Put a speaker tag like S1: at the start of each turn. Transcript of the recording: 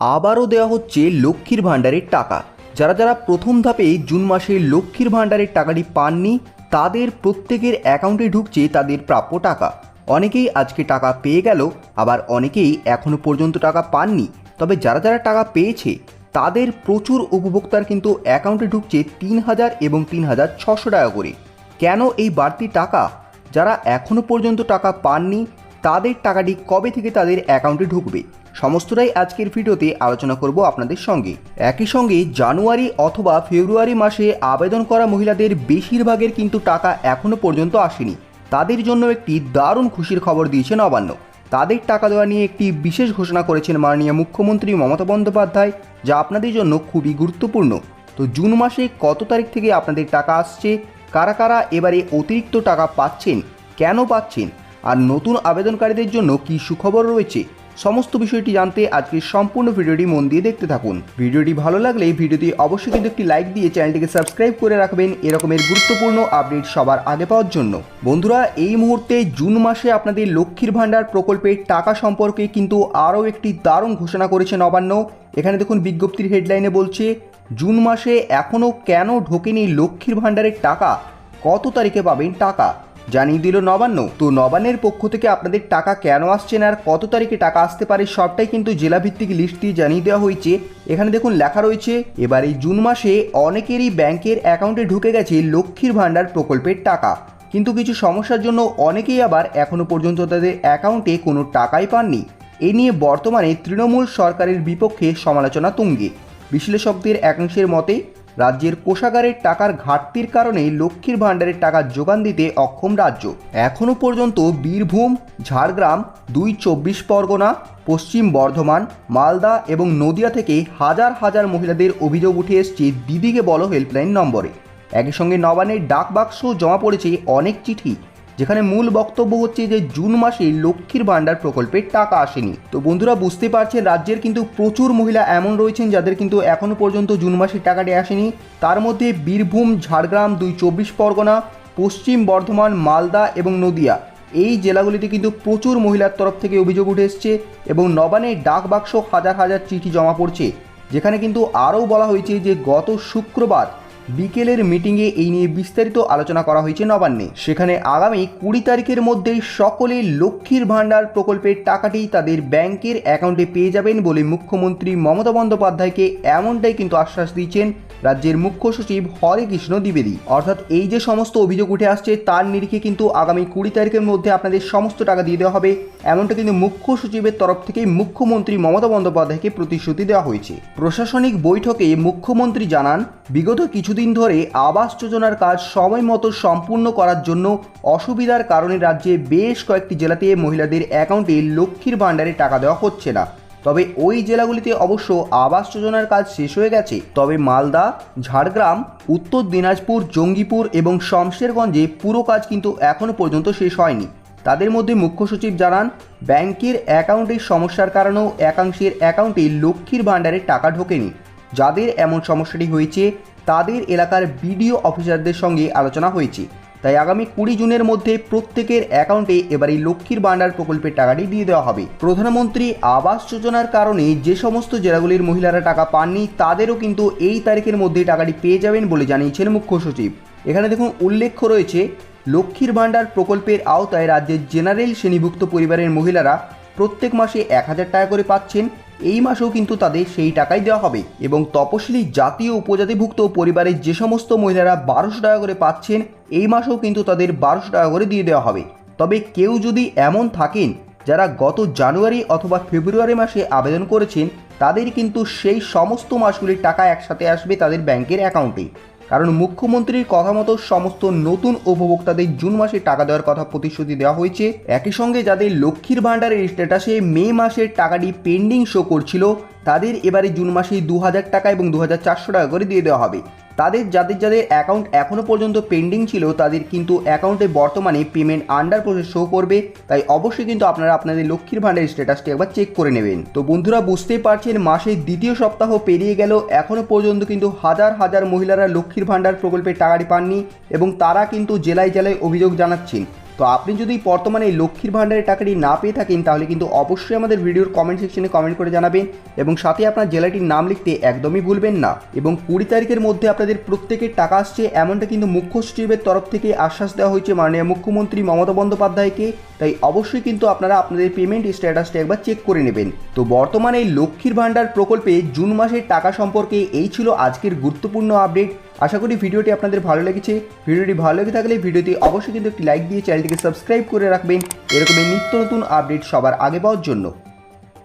S1: আবারও দেওয়া হচ্ছে লক্ষ্মীর ভাণ্ডারের টাকা। যারা যারা প্রথম ধাপে জুন মাসে লক্ষ্মীর ভাণ্ডারের টাকাটি পাননি, তাদের প্রত্যেকের অ্যাকাউন্টে ঢুকছে তাদের প্রাপ্য টাকা। অনেকেই আজকে টাকা পেয়ে গেল, আবার অনেকেই এখনও পর্যন্ত টাকা পাননি। তবে যারা যারা টাকা পেয়েছে, তাদের প্রচুর উপভোক্তার কিন্তু অ্যাকাউন্টে ঢুকছে তিন হাজার এবং তিন হাজার ছশো টাকা করে। কেন এই বাড়তি টাকা? যারা এখনও পর্যন্ত টাকা পাননি, তাদের টাকাটি কবে থেকে তাদের অ্যাকাউন্টে ঢুকবে? সমস্তটাই আজকের ভিডিওতে আলোচনা করব আপনাদের সঙ্গে। একই সঙ্গে জানুয়ারি অথবা ফেব্রুয়ারি মাসে আবেদন করা মহিলাদের বেশিরভাগের কিন্তু টাকা এখনও পর্যন্ত আসেনি। তাদের জন্য একটি দারুণ খুশির খবর দিয়েছে নবান্ন তাদের টাকা দেওয়া নিয়ে একটি বিশেষ ঘোষণা করেছেন মাননীয় মুখ্যমন্ত্রী মমতা বন্দ্যোপাধ্যায়, যা আপনাদের জন্য খুবই গুরুত্বপূর্ণ। তো জুন মাসে কত তারিখ থেকে আপনাদের টাকা আসছে? কারা কারা এবারে অতিরিক্ত টাকা পাচ্ছেন? কেন পাচ্ছেন? আর নতুন আবেদনকারীদের জন্য কি সুখবর রয়েছে? সমস্ত বিষয়টি জানতে আজকের সম্পূর্ণ ভিডিওটি মন দিয়ে দেখতে থাকুন। ভিডিওটি ভালো লাগলে ভিডিওটি অবশ্যই কিন্তু একটি লাইক দিয়ে চ্যানেলটিকে সাবস্ক্রাইব করে রাখবেন এরকমের গুরুত্বপূর্ণ আপডেট সবার আগে পাওয়ার জন্য। বন্ধুরা, এই মুহূর্তে জুন মাসে আপনাদের লক্ষ্মীর ভাণ্ডার প্রকল্পের টাকা সম্পর্কে কিন্তু আরও একটি দারুণ ঘোষণা করেছে নবান্ন। এখানে দেখুন বিজ্ঞপ্তির হেডলাইনে বলছে, জুন মাসে এখনও কেন ঢোকেনি লক্ষ্মীর ভাণ্ডারের টাকা? কত তারিখে পাবেন টাকা? জানিয়ে দিল নবান্ন। তো নবান্নের পক্ষ থেকে আপনাদের টাকা কেন আসছে না আর কত তারিখে টাকা আসতে পারে সবটাই কিন্তু জেলাভিত্তিক লিস্ট দিয়ে জানিয়ে দেওয়া হয়েছে। এখানে দেখুন লেখা রয়েছে, এবার এই জুন মাসে অনেকেরই ব্যাংকের অ্যাকাউন্টে ঢুকে গেছে লক্ষ্মীর ভাণ্ডার প্রকল্পের টাকা। কিন্তু কিছু সমস্যার জন্য অনেকেই আবার এখনও পর্যন্ত তাদের অ্যাকাউন্টে কোনো টাকাই পাননি। এ নিয়ে বর্তমানে তৃণমূল সরকারের বিপক্ষে সমালোচনা তুঙ্গে। বিশ্লেষকদের একাংশের মতে রাজ্যের কোষাগারের টাকার ঘাটতির কারণে লক্ষ্মীর ভাণ্ডারের টাকা যোগান দিতে অক্ষম রাজ্য। এখনও পর্যন্ত বীরভূম, ঝাড়গ্রাম, দুই চব্বিশ পরগনা, পশ্চিম বর্ধমান, মালদা এবং নদিয়া থেকে হাজার হাজার মহিলাদের অভিযোগ উঠে এসছে দিদিকে বলো হেল্পলাইন নম্বরে। একই সঙ্গে নবানের ডাক বাক্স জমা পড়েছে অনেক চিঠি। যেখানে মূল বক্তব্য হচ্ছে যে জুন মাসে লক্ষ্মীর ভাণ্ডার প্রকল্পের টাকা আসেনি। তো বন্ধুরা, বুঝতে পারছেন, রাজ্যের কিন্তু প্রচুর মহিলা এমন রয়েছেন যাদের কিন্তু এখনও পর্যন্ত জুন মাসের টাকাটি আসেনি। তার মধ্যে বীরভূম, ঝাড়গ্রাম দুই চব্বিশ পরগনা, পশ্চিম বর্ধমান, মালদা এবং নদিয়া। এই জেলাগুলিতে কিন্তু প্রচুর মহিলার তরফ থেকে অভিযোগ উঠে এসছে এবং নবান্নের ডাক বাক্স হাজার হাজার চিঠি জমা পড়ছে। যেখানে কিন্তু আরও বলা হয়েছে যে গত শুক্রবার বিকেলের মিটিংয়ে এই নিয়ে বিস্তারিত আলোচনা করা হয়েছে নবান্নে। সেখানে আগামী কুড়ি তারিখের মধ্যেই সকলে লক্ষ্মীর ভাণ্ডার প্রকল্পের টাকাটি তাদের ব্যাংকের অ্যাকাউন্টে পেয়ে যাবেন বলে মুখ্যমন্ত্রী মমতা বন্দ্যোপাধ্যায়কে এমনটাই কিন্তু আশ্বাস দিয়েছেন রাজ্যের মুখ্য সচিব হরে কৃষ্ণ দ্বিবেদী। অর্থাৎ এই যে সমস্ত অভিযোগ উঠে আসছে, তার নিরিখে কিন্তু আগামী কুড়ি তারিখের মধ্যে আপনাদের সমস্ত টাকা দিয়ে দেওয়া হবে। এমনটা কিন্তু মুখ্য সচিবের তরফ থেকে মুখ্যমন্ত্রী মমতা বন্দ্যোপাধ্যায়কে প্রতিশ্রুতি দেওয়া হয়েছে। প্রশাসনিক বৈঠকে মুখ্যমন্ত্রী জানান, বিগত কিছুদিন ধরে আবাস যোজনার কাজ সময় মতো সম্পূর্ণ করার জন্য অসুবিধার কারণে রাজ্যে বেশ কয়েকটি জেলাতে মহিলাদের অ্যাকাউন্টে লক্ষ্মীর ভাণ্ডারে টাকা দেওয়া হচ্ছে না। তবে ওই জেলাগুলিতে অবশ্য আবাস যোজনার কাজ শেষ হয়ে গেছে। তবে মালদা, ঝাড়গ্রাম, উত্তর দিনাজপুর, জঙ্গিপুর এবং শমশেরগঞ্জে পুরো কাজ কিন্তু এখনও পর্যন্ত শেষ হয়নি। তাদের মধ্যে মুখ্য সচিব জানান, ব্যাংকের অ্যাকাউন্টের সমস্যার কারণেও একাংশের অ্যাকাউন্টে লক্ষ্মীর ভাণ্ডারের টাকা ঢোকেনি। যাদের এমন সমস্যাটি হয়েছে, তাদের এলাকার বিডিও অফিসারদের সঙ্গে আলোচনা হয়েছে। তাই আগামী কুড়ি জুনের মধ্যে প্রত্যেকের অ্যাকাউন্টে এবার এই লক্ষ্মীর ভাণ্ডার প্রকল্পের টাকাটি দিয়ে দেওয়া হবে। প্রধানমন্ত্রী আবাস যোজনার কারণে যে সমস্ত জেলাগুলির মহিলারা টাকা পাননি, তাদেরও কিন্তু এই তারিখের মধ্যে টাকাটি পেয়ে যাবেন বলে জানিয়েছেন মুখ্য সচিব। এখানে দেখুন উল্লেখ্য রয়েছে, লক্ষ্মীর ভাণ্ডার প্রকল্পের আওতায় রাজ্যের জেনারেল শ্রেণীভুক্ত পরিবারের মহিলারা প্রত্যেক মাসে এক হাজার টাকা করে পাচ্ছেন। এই মাসেও কিন্তু তাদের সেই টাকাই দেওয়া হবে। এবং তপশিলি জাতীয় উপজাতিভুক্ত পরিবারের যে সমস্ত মহিলারা বারোশো টাকা করে পাচ্ছেন, এই মাসেও কিন্তু তাদের বারোশো টাকা করে দিয়ে দেওয়া হবে। তবে কেউ যদি এমন থাকেন, যারা গত জানুয়ারি অথবা ফেব্রুয়ারি মাসে আবেদন করেছেন, তাদের কিন্তু সেই সমস্ত মাসগুলির টাকা একসাথে আসবে তাদের ব্যাংকের অ্যাকাউন্টে। কারণ মুখ্যমন্ত্রীর কথা মতো সমস্ত নতুন উপভোক্তাদের জুন মাসে টাকা দেওয়ার কথা প্রতিশ্রুতি দেওয়া হয়েছে। একই সঙ্গে যাদের লক্ষ্মীর ভাণ্ডারের স্ট্যাটাসে মে মাসের টাকাটি পেন্ডিং শো করছিল, তাদের এবারে জুন মাসে দু হাজার টাকা এবং দু হাজার চারশো টাকা করে দিয়ে দেওয়া হবে। তাদের যাদের যাদের অ্যাকাউন্ট এখনও পর্যন্ত পেন্ডিং ছিল, তাদের কিন্তু অ্যাকাউন্টে বর্তমানে পেমেন্ট আন্ডার প্রসেস শো করবে। তাই অবশ্যই কিন্তু আপনারা আপনাদের লক্ষ্মীর ভাণ্ডারের স্ট্যাটাসটি একবার চেক করে নেবেন। তো বন্ধুরা, বুঝতেই পারছেন, মাসের দ্বিতীয় সপ্তাহ পেরিয়ে গেল। এখনও পর্যন্ত কিন্তু হাজার হাজার মহিলারা লক্ষ্মীর ভাণ্ডার প্রকল্পের টাকাটি পাননি এবং তারা কিন্তু জেলায় জেলায় অভিযোগ জানাচ্ছেন। তো আপনি যদি বর্তমানে এই লক্ষ্মীর ভাণ্ডারের টাকাটি না পেয়ে থাকেন, তাহলে কিন্তু অবশ্যই আমাদের ভিডিওর কমেন্ট সেকশনে কমেন্ট করে জানাবেন এবং সাথে আপনার জেলাটির নাম লিখতে একদমই ভুলবেন না এবং কুড়ি তারিখের মধ্যে আপনাদের প্রত্যেকের টাকা আসছে এমনটা কিন্তু মুখ্য সচিবের তরফ থেকে আশ্বাস দেওয়া হয়েছে মাননীয় মুখ্যমন্ত্রী মমতা বন্দ্যোপাধ্যায়কে। তাই অবশ্যই কিন্তু আপনারা আপনাদের পেমেন্ট স্ট্যাটাসটা একবার চেক করে নেবেন। তো বর্তমানে এই লক্ষ্মীর ভাণ্ডার প্রকল্পে জুন মাসের টাকা সম্পর্কে এই ছিল আজকের গুরুত্বপূর্ণ আপডেট আশা করি ভিডিওটি আপনাদের ভালো লেগেছে। ভিডিওটি ভালো লেগে থাকলে ভিডিওটি অবশ্যই কিন্তু একটি লাইক দিয়ে সাবস্ক্রাইব করে রাখবেন এরকমই নিত্য নতুন আপডেট সবার আগে পাওয়ার জন্য